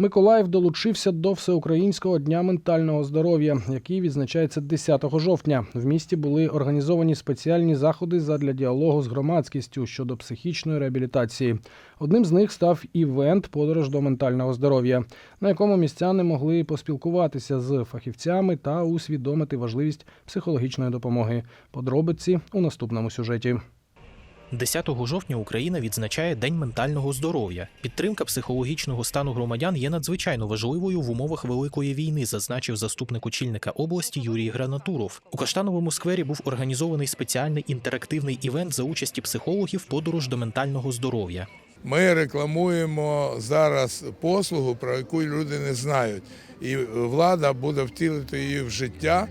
Миколаїв долучився до всеукраїнського дня ментального здоров'я, який відзначається 10 жовтня. В місті були організовані спеціальні заходи задля діалогу з громадськістю щодо психічної реабілітації. Одним з них став івент Подорож до ментального здоров'я, на якому містяни могли поспілкуватися з фахівцями та усвідомити важливість психологічної допомоги. Подробиці у наступному сюжеті. 10 жовтня Україна відзначає День ментального здоров'я. Підтримка психологічного стану громадян є надзвичайно важливою в умовах великої війни, зазначив заступник очільника області Юрій Гранатуров. У Каштановому сквері був організований спеціальний інтерактивний івент за участі психологів подорож до ментального здоров'я. Ми рекламуємо зараз послугу, про яку люди не знають, і влада буде втілити її в життя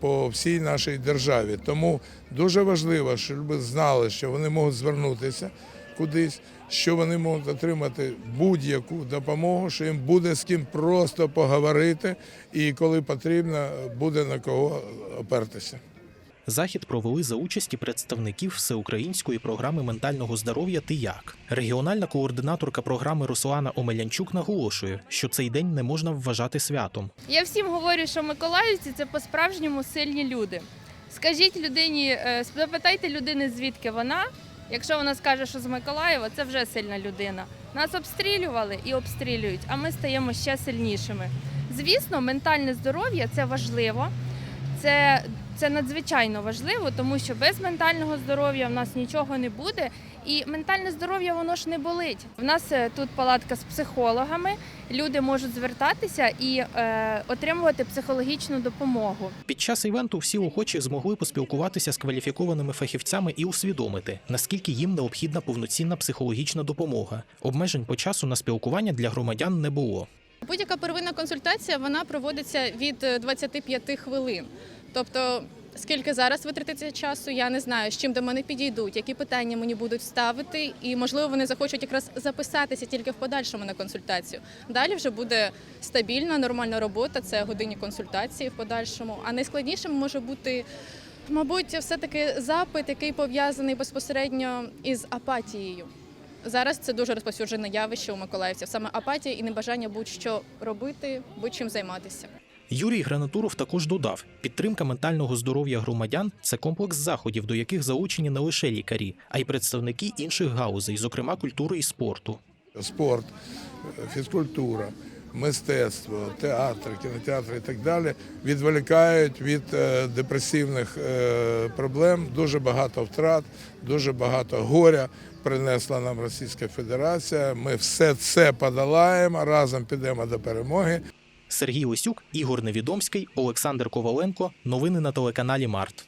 по всій нашій державі. Тому дуже важливо, щоб знали, що вони можуть звернутися кудись, що вони можуть отримати будь-яку допомогу, що їм буде з ким просто поговорити, і коли потрібно, буде на кого опертися. Захід провели за участі представників всеукраїнської програми ментального здоров'я «Ти як?». Регіональна координаторка програми Руслана Омелянчук наголошує, що цей день не можна вважати святом. Я всім говорю, що миколаївці це по-справжньому сильні люди. Скажіть людині, е, запитайте людини, звідки вона. Якщо вона скаже, що з Миколаєва, це вже сильна людина. Нас обстрілювали і обстрілюють, а ми стаємо ще сильнішими. Звісно, ментальне здоров'я це важливо. Це, це надзвичайно важливо, тому що без ментального здоров'я в нас нічого не буде. І ментальне здоров'я воно ж не болить. В нас е, тут палатка з психологами. Люди можуть звертатися і е, отримувати психологічну допомогу. Під час івенту всі охочі змогли поспілкуватися з кваліфікованими фахівцями і усвідомити, наскільки їм необхідна повноцінна психологічна допомога. Обмежень по часу на спілкування для громадян не було. Будь-яка первинна консультація вона проводиться від е, 25 хвилин. Тобто, скільки зараз витратиться часу, я не знаю, з чим до мене підійдуть, які питання мені будуть ставити, і можливо вони захочуть якраз записатися тільки в подальшому на консультацію. Далі вже буде стабільна, нормальна робота, це годинні консультації в подальшому. А найскладнішим може бути. Мабуть, все-таки запит, який пов'язаний безпосередньо із апатією. Зараз це дуже розповсюджене явище у миколаївців, саме апатія і небажання будь-що робити, будь-чим займатися. Юрій Гранатуров також додав: підтримка ментального здоров'я громадян це комплекс заходів, до яких залучені не лише лікарі, а й представники інших гаузей, зокрема культури і спорту. спорт, фізкультура, мистецтво, театр, кінотеатр і так далі відволікають від е, депресивних е, проблем. Дуже багато втрат, дуже багато горя принесла нам Російська Федерація. Ми все це подолаємо, разом підемо до перемоги. Сергій Лисюк, Ігор Невідомський, Олександр Коваленко. Новини на телеканалі Март.